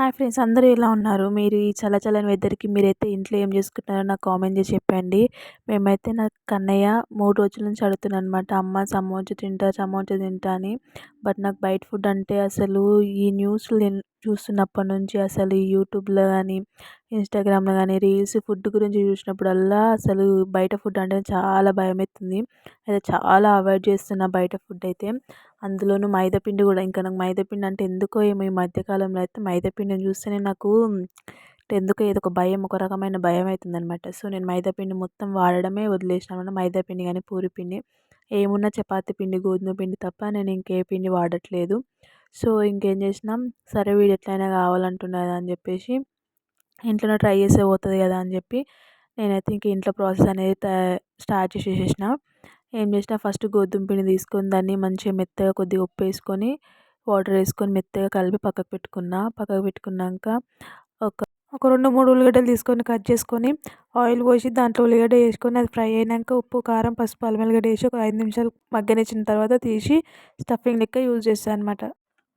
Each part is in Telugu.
హాయ్ ఫ్రెండ్స్ అందరూ ఎలా ఉన్నారు? మీరు ఈ చల్లచల్లని వెదర్కి మీరైతే ఇంట్లో ఏం చేసుకుంటున్నారో నాకు కామెంట్ చేసి చెప్పండి. మేమైతే నా కన్నయ్య మూడు రోజుల నుంచి అడుగుతున్నాను అనమాట అమ్మ సమోసా తింటా సమోసా తింటా అని. బట్ నాకు బయట ఫుడ్ అంటే అసలు ఈ న్యూస్లు చూస్తున్నప్పటి నుంచి అసలు ఈ యూట్యూబ్లో కానీ ఇన్స్టాగ్రామ్లో కానీ రీల్స్ ఫుడ్ గురించి చూసినప్పుడల్లా అసలు బయట ఫుడ్ అంటే చాలా భయం అవుతుంది అయితే చాలా అవాయిడ్ చేస్తున్నా బయట ఫుడ్ అయితే. అందులోనూ మైదాపిండి కూడా. ఇంకా నాకు మైదాపిండి అంటే ఎందుకో ఏమో ఈ మధ్యకాలంలో అయితే మైదాపిండిని చూస్తేనే నాకు ఎందుకో ఏదో ఒక భయం ఒక రకమైన భయం అవుతుంది అనమాట సో నేను మైదాపిండి మొత్తం వాడడమే వదిలేసాను అనమాట మైదాపిండి కానీ పూరి పిండి ఏమున్నా చపాతీ పిండి గోధుమ పిండి తప్ప నేను ఇంకే పిండి వాడట్లేదు. సో ఇంకేం చేసినాం? సరే వీడు ఎట్లయినా కావాలంటున్నది అని చెప్పేసి ఇంట్లోనే ట్రై చేస్తే పోతుంది కదా అని చెప్పి నేనైతే ఇంక ఇంట్లో ప్రాసెస్ అనేది స్టార్ట్ చేసేసిన. ఏం చేసిన ఫస్ట్ గోధుమ పిండి తీసుకొని దాన్ని మంచిగా మెత్తగా కొద్దిగా ఉప్పు వేసుకొని వాటర్ వేసుకొని మెత్తగా కలిపి పక్కకు పెట్టుకున్న. పక్కకు పెట్టుకున్నాక ఒక ఒక రెండు మూడు ఉల్లిగడ్డలు తీసుకొని కట్ చేసుకొని ఆయిల్ పోసి దాంట్లో ఉల్లిగడ్డ వేసుకొని అది ఫ్రై అయినాక ఉప్పు కారం పసుపు అల్లం వెల్లిగడ్డ వేసి ఒక ఐదు నిమిషాలు మగ్గనిచ్చిన తర్వాత తీసి స్టఫింగ్ లెక్క యూజ్ చేస్తాను అనమాట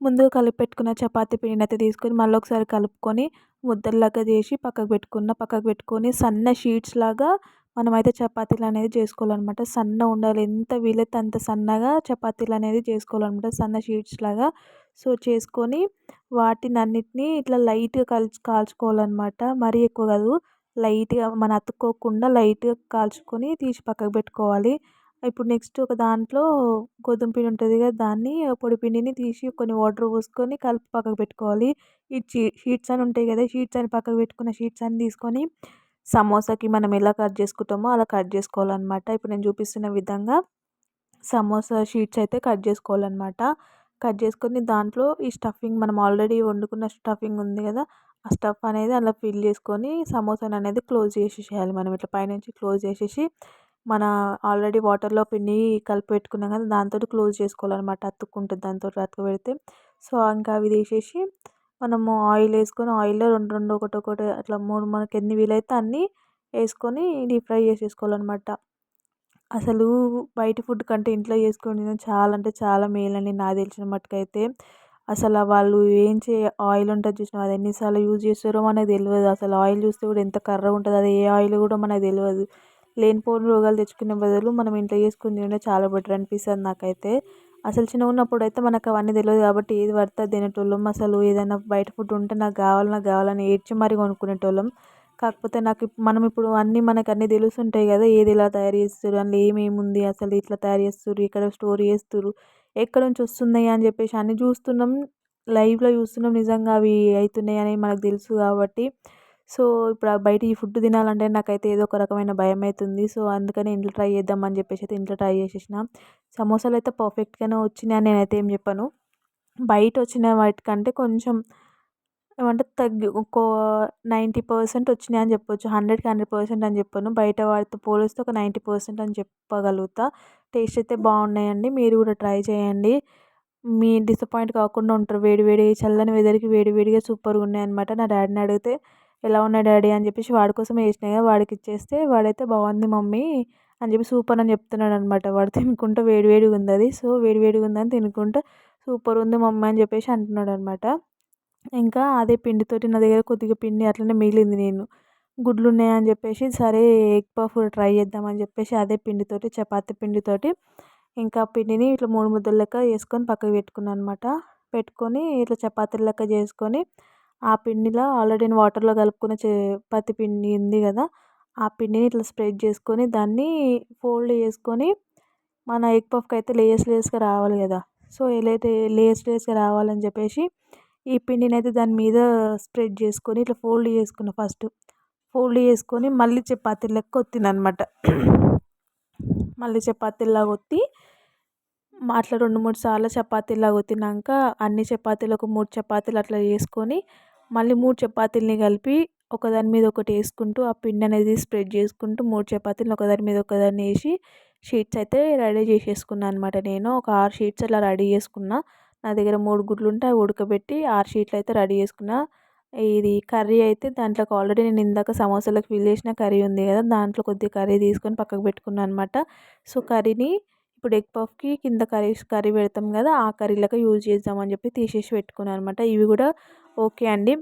ముందుగా కలిపి పెట్టుకున్న చపాతీ పిండిని అయితే తీసుకొని మళ్ళీ ఒకసారి కలుపుకొని ముద్దలాగా చేసి పక్కకు పెట్టుకున్న పక్కకు పెట్టుకొని సన్న షీట్స్ లాగా మనమైతే చపాతీలు అనేది చేసుకోవాలన్నమాట. సన్న ఉండాలి. ఎంత వీలైతే అంత సన్నగా చపాతీలు అనేది చేసుకోవాలన్నమాట. సన్న షీట్స్ లాగా. సో చేసుకొని వాటిని అన్నిటినీ ఇట్లా లైట్గా కాల్చు కాల్చుకోవాలన్నమాట. మరీ ఎక్కువ కాదు. లైట్గా మన అతుక్కోకుండా లైట్గా కాల్చుకొని తీసి పక్కకు పెట్టుకోవాలి. ఇప్పుడు నెక్స్ట్ ఒక దాంట్లో గోధుమ పిండి ఉంటుంది కదా దాన్ని పొడి పిండిని తీసి కొన్ని వాటర్ పోసుకొని కలిపి పక్కకు పెట్టుకోవాలి. ఈ షీట్స్ అని ఉంటాయి కదా షీట్స్ అని పక్కకు పెట్టుకున్న షీట్స్ అని తీసుకొని సమోసాకి మనం ఎలా కట్ చేసుకుంటామో అలా కట్ చేసుకోవాలన్నమాట. ఇప్పుడు నేను చూపిస్తున్న విధంగా సమోసా షీట్స్ అయితే కట్ చేసుకోవాలన్నమాట. కట్ చేసుకొని దాంట్లో ఈ స్టఫింగ్ మనం ఆల్రెడీ వండుకున్న స్టఫింగ్ ఉంది కదా ఆ స్టఫ్ అనేది అలా ఫిల్ చేసుకొని సమోసాని అనేది క్లోజ్ చేసేసేయాలి మనం. ఇట్లా పైనుంచి క్లోజ్ చేసేసి మన ఆల్రెడీ వాటర్లో పిండి కలిపి పెట్టుకున్నాం కదా దాంతో క్లోజ్ చేసుకోవాలన్నమాట. అతుక్కుంటుంది దాంతో అతుకు పెడితే. సో ఇంకా అవి తీసేసి మనము ఆయిల్ వేసుకొని ఆయిల్లో రెండు రెండు ఒకటి ఒకటి అట్లా మూడు మనకి ఎన్ని వీలైతే అన్ని వేసుకొని డీప్ ఫ్రై చేసేసుకోవాలన్నమాట. అసలు బయట ఫుడ్ కంటే ఇంట్లో చేసుకొని చాలా అంటే చాలా మేలండి నాకు తెలిసిన మట్టుకైతే. అసలు వాళ్ళు ఏం చే ఆయిల్ ఉంటుంది చూసినావా? అది ఎన్నిసార్లు యూజ్ చేస్తారో మనకు తెలియదు. అసలు ఆయిల్ చూస్తే కూడా ఎంత కర్రగా ఉంటుంది అది ఏ ఆయిల్ కూడా మనకు తెలియదు. లేనిపోని రోగాలు తెచ్చుకునే బదులు మనం ఇంట్లో చేసుకుని తింటే చాలా బెటర్ అనిపిస్తుంది నాకైతే. అసలు చిన్నగా ఉన్నప్పుడు అయితే మనకు అవన్నీ తెలియదు కాబట్టి ఏది పడితే అది తినేటోళ్ళం. అసలు ఏదైనా బయట ఫుడ్ ఉంటే నాకు కావాలి నాకు కావాలని ఏడ్చి మరీ కొనుక్కునేటోళ్ళం. కాకపోతే నాకు మనం ఇప్పుడు అన్నీ మనకు అన్నీ తెలుస్తుంటాయి కదా ఏది ఎలా తయారు చేస్తారు అందులో ఏమేమి ఉంది అసలు ఇట్లా తయారు చేస్తారు ఇక్కడ స్టోర్ చేస్తారు ఎక్కడ నుంచి వస్తున్నాయి అని చెప్పేసి అన్నీ చూస్తున్నాం. లైవ్లో చూస్తున్నాం నిజంగా అవి అవుతున్నాయి అని మనకు తెలుసు కాబట్టి సో ఇప్పుడు బయట ఈ ఫుడ్ తినాలంటే నాకైతే ఏదో ఒక రకమైన భయం అవుతుంది సో అందుకని ఇంట్లో ట్రై చేద్దామని చెప్పేసి అయితే ఇంట్లో ట్రై చేసేసిన. సమోసాలు అయితే పర్ఫెక్ట్గానే వచ్చినాయి అని నేనైతే ఏం చెప్పాను. బయట వచ్చిన వాటికంటే కొంచెం ఏమంటే తగ్గి ఒక నైంటీ పర్సెంట్ వచ్చినాయి అని చెప్పొచ్చు. హండ్రెడ్కి హండ్రెడ్ పర్సెంట్ అని చెప్పాను. బయట వాటితో పోలిస్తే ఒక నైంటీ పర్సెంట్ అని చెప్పగలుగుతా. టేస్ట్ అయితే బాగున్నాయండి. మీరు కూడా ట్రై చేయండి. మీ డిసప్పాయింట్ కాకుండా ఉంటారు. వేడి వేడి చల్లని వెదర్కి వేడి వేడిగా సూపర్గా ఉన్నాయి అనమాట నా డాడీని అడిగితే ఎలా ఉన్నాయి డాడీ అని చెప్పేసి వాడి కోసం వేసినాయి వాడికి ఇచ్చేస్తే వాడైతే బాగుంది మమ్మీ అని చెప్పి సూపర్ అని చెప్తున్నాడు అనమాట వాడు తినుకుంటూ వేడి వేడిగా ఉంది అది. సో వేడి వేడిగా ఉందని తినుకుంటూ సూపర్ ఉంది మమ్మీ అని చెప్పేసి అంటున్నాడు అనమాట ఇంకా అదే పిండితోటి నా దగ్గర కొద్దిగా పిండి అట్లనే మిగిలింది నేను. గుడ్లు ఉన్నాయని చెప్పేసి సరే ఎగ్ పఫ్ ట్రై చేద్దామని చెప్పేసి అదే పిండితోటి చపాతీ పిండితోటి ఇంకా పిండిని ఇట్లా మూడు ముద్దల లెక్క వేసుకొని పక్కకు పెట్టుకున్నాను అనమాట పెట్టుకొని ఇట్లా చపాతీల లెక్క చేసుకొని ఆ పిండిలో ఆల్రెడీ నేను వాటర్లో కలుపుకున్న చపాతి పిండి ఉంది కదా ఆ పిండిని ఇట్లా స్ప్రెడ్ చేసుకొని దాన్ని ఫోల్డ్ చేసుకొని మన ఎగ్ పఫ్కి అయితే లేయర్స్ లేయర్స్గా రావాలి కదా. సో ఎలా అయితే లేయర్స్ లేయర్స్గా రావాలని చెప్పేసి ఈ పిండిని అయితే దాని మీద స్ప్రెడ్ చేసుకొని ఇట్లా ఫోల్డ్ చేసుకున్న ఫస్ట్. ఫోల్డ్ చేసుకొని మళ్ళీ చపాతీ లెక్క ఒత్తిన అనమాట మళ్ళీ చపాతీలాగా ఒత్తి అట్లా రెండు మూడు సార్లు చపాతీలాగా ఒత్తినాక అన్ని చపాతీలు ఒక మూడు చపాతీలు అట్లా చేసుకొని మళ్ళీ మూడు చపాతీలని కలిపి ఒకదాని మీద ఒకటి వేసుకుంటూ ఆ పిండి అనేది స్ప్రెడ్ చేసుకుంటూ మూడు చపాతీలు ఒకదాని మీద ఒకదాన్ని వేసి షీట్స్ అయితే రెడీ చేసేసుకున్నాను అనమాట నేను ఒక ఆరు షీట్స్ అలా రెడీ చేసుకున్నా. నా దగ్గర మూడు గుడ్లు ఉంటే అవి ఉడకబెట్టి ఆరు షీట్లు అయితే రెడీ చేసుకున్నా. ఇది కర్రీ అయితే దాంట్లోకి ఆల్రెడీ నేను ఇందాక సమోసాలకు ఫిల్ చేసిన కర్రీ ఉంది కదా దాంట్లో కొద్దిగా కర్రీ తీసుకొని పక్కకు పెట్టుకున్నాను అనమాట సో కర్రీని ఇప్పుడు ఎగ్ పఫ్కి కింద కర్రీ కర్రీ పెడతాం కదా ఆ కర్రీలకు యూజ్ చేద్దామని చెప్పి తీసేసి పెట్టుకున్నాను అనమాట ఇవి కూడా ఓకే అండి.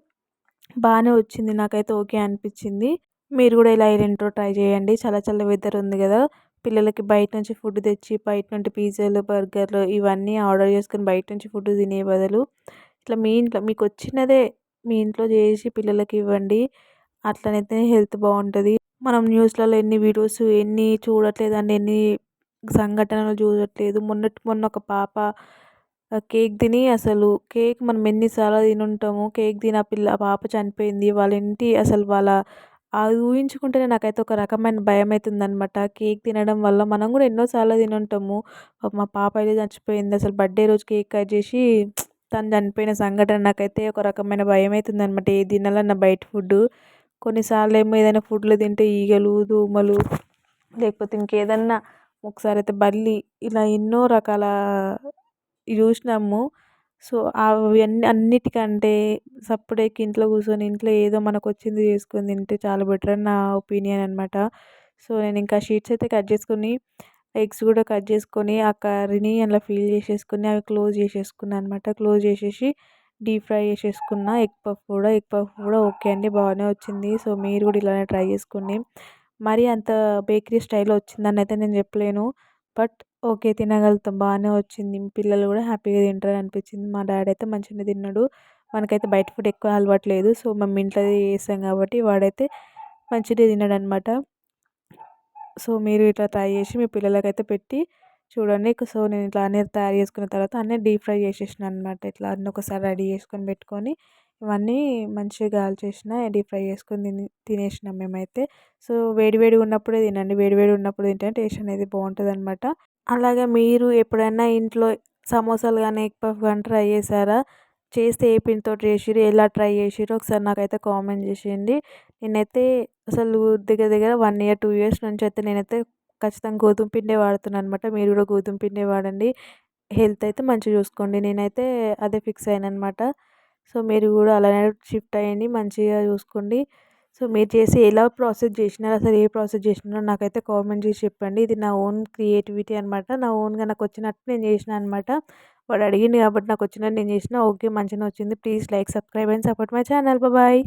బాగానే వచ్చింది. నాకైతే ఓకే అనిపించింది. మీరు కూడా ఇలా ఇంట్లో ట్రై చేయండి. చాలా చల్ల వెదర్ ఉంది కదా. పిల్లలకి బయట నుంచి ఫుడ్ తెచ్చి బయట నుండి పిజ్జాలు బర్గర్లు ఇవన్నీ ఆర్డర్ చేసుకుని బయట నుంచి ఫుడ్ తినే బదులు ఇట్లా మీ ఇంట్లో మీకు వచ్చినదే మీ ఇంట్లో చేసి పిల్లలకి ఇవ్వండి. అట్లనైతే హెల్త్ బాగుంటుంది. మనం న్యూస్లలో ఎన్ని వీడియోస్ ఎన్ని చూడట్లేదు అండి ఎన్ని సంఘటనలు చూడట్లేదు. మొన్నటి మొన్న ఒక పాప కేక్ తిని అసలు కేక్ మనం ఎన్నిసార్లు తిని ఉంటాము కేక్ తిని ఆ పిల్ల ఆ పాప చనిపోయింది వాళ్ళ ఇంటి అసలు వాళ్ళ అది ఊహించుకుంటేనే నాకైతే ఒక రకమైన భయం అవుతుంది అనమాట కేక్ తినడం వల్ల మనం కూడా ఎన్నోసార్లు తిని ఉంటాము మా పాప అయితే చచ్చిపోయింది. అసలు బర్త్డే రోజు కేక్ కట్ చేసి తను చనిపోయిన సంఘటన నాకైతే ఒక రకమైన భయం అవుతుంది అనమాట ఏ తినాలన్నా బయట ఫుడ్ కొన్నిసార్లు ఏమో ఏదైనా ఫుడ్లు తింటే ఈగలు దోమలు లేకపోతే ఇంకేదన్నా. ఒకసారి అయితే బల్లి ఇలా ఎన్నో రకాల చూసినాము. సో అవి అన్ని అన్నిటికంటే సప్పుడేక ఇంట్లో కూర్చొని ఇంట్లో ఏదో మనకు వచ్చింది చేసుకొని తింటే చాలా బెటర్ అని నా ఒపీనియన్ అనమాట సో నేను ఇంకా షీట్స్ అయితే కట్ చేసుకొని ఎగ్స్ కూడా కట్ చేసుకొని ఆ కర్రీని అలా ఫిల్ చేసేసుకొని అవి క్లోజ్ చేసేసుకున్నాను అనమాట క్లోజ్ చేసేసి డీప్ ఫ్రై చేసేసుకున్న. ఎగ్ పఫ్ కూడా ఎగ్ పఫ్ కూడా ఓకే అండి బాగానే వచ్చింది. సో మీరు కూడా ఇలానే ట్రై చేసుకోండి. మరీ అంత బేకరీ స్టైల్లో వచ్చిందని అయితే నేను చెప్పలేను. బట్ ఓకే తినగలుగుతాం. బాగానే వచ్చింది. పిల్లలు కూడా హ్యాపీగా తింటారు అనిపించింది మా డాడీ అయితే మంచిగానే తిన్నాడు. మనకైతే బయట ఫుడ్ ఎక్కువ అలవాటు లేదు. సో మేము ఇంట్లో చేస్తాం కాబట్టి వాడైతే మంచిగా తిన్నాడు అనమాట సో మీరు ఇట్లా ట్రై చేసి మీ పిల్లలకైతే పెట్టి చూడండి. సో నేను ఇట్లా అన్నీ తయారు చేసుకున్న తర్వాత అన్నీ డీప్ ఫ్రై చేసేసిన అనమాట ఇట్లా అన్నీ ఒకసారి రెడీ చేసుకొని పెట్టుకొని ఇవన్నీ మంచిగా కాల్చేసిన డీప్ ఫ్రై చేసుకొని తిని తినేసినాం మేమైతే. సో వేడి వేడిగా ఉన్నప్పుడే తినండి. వేడి ఉన్నప్పుడు తింటే టేస్ట్ అనేది బాగుంటుంది అనమాట అలాగే మీరు ఎప్పుడైనా ఇంట్లో సమోసాలు కానీ ఎగ్ పఫ్ కానీ ట్రై చేశారా? చేస్తే ఏ పిండితో చేసిర్రు? ఎలా ట్రై చేసిర్రు? ఒకసారి నాకైతే కామెంట్ చేసేయండి. నేనైతే అసలు దగ్గర దగ్గర వన్ ఇయర్ టూ ఇయర్స్ నుంచి అయితే నేనైతే ఖచ్చితంగా గోధుమ పిండే వాడుతున్నాను అనమాట మీరు కూడా గోధుమ పిండే వాడండి. హెల్త్ అయితే మంచిగా చూసుకోండి. నేనైతే అదే ఫిక్స్ అయ్యాను అనమాట సో మీరు కూడా అలానే షిఫ్ట్ అయ్యండి. మంచిగా చూసుకోండి. సో మీరు చేసి ఎలా ప్రాసెస్ చేసినారు? అసలు ఏ ప్రాసెస్ చేసినారో నాకైతే కామెంట్ చేసి చెప్పండి. ఇది నా ఓన్ క్రియేటివిటీ అనమాట నా ఓన్గా నాకు వచ్చినట్టు నేను చేసిన అనమాట వాడు అడిగింది కాబట్టి నాకు వచ్చినట్టు నేను చేసిన. ఓకే మంచిగా వచ్చింది. Please like subscribe and support my channel. Bye.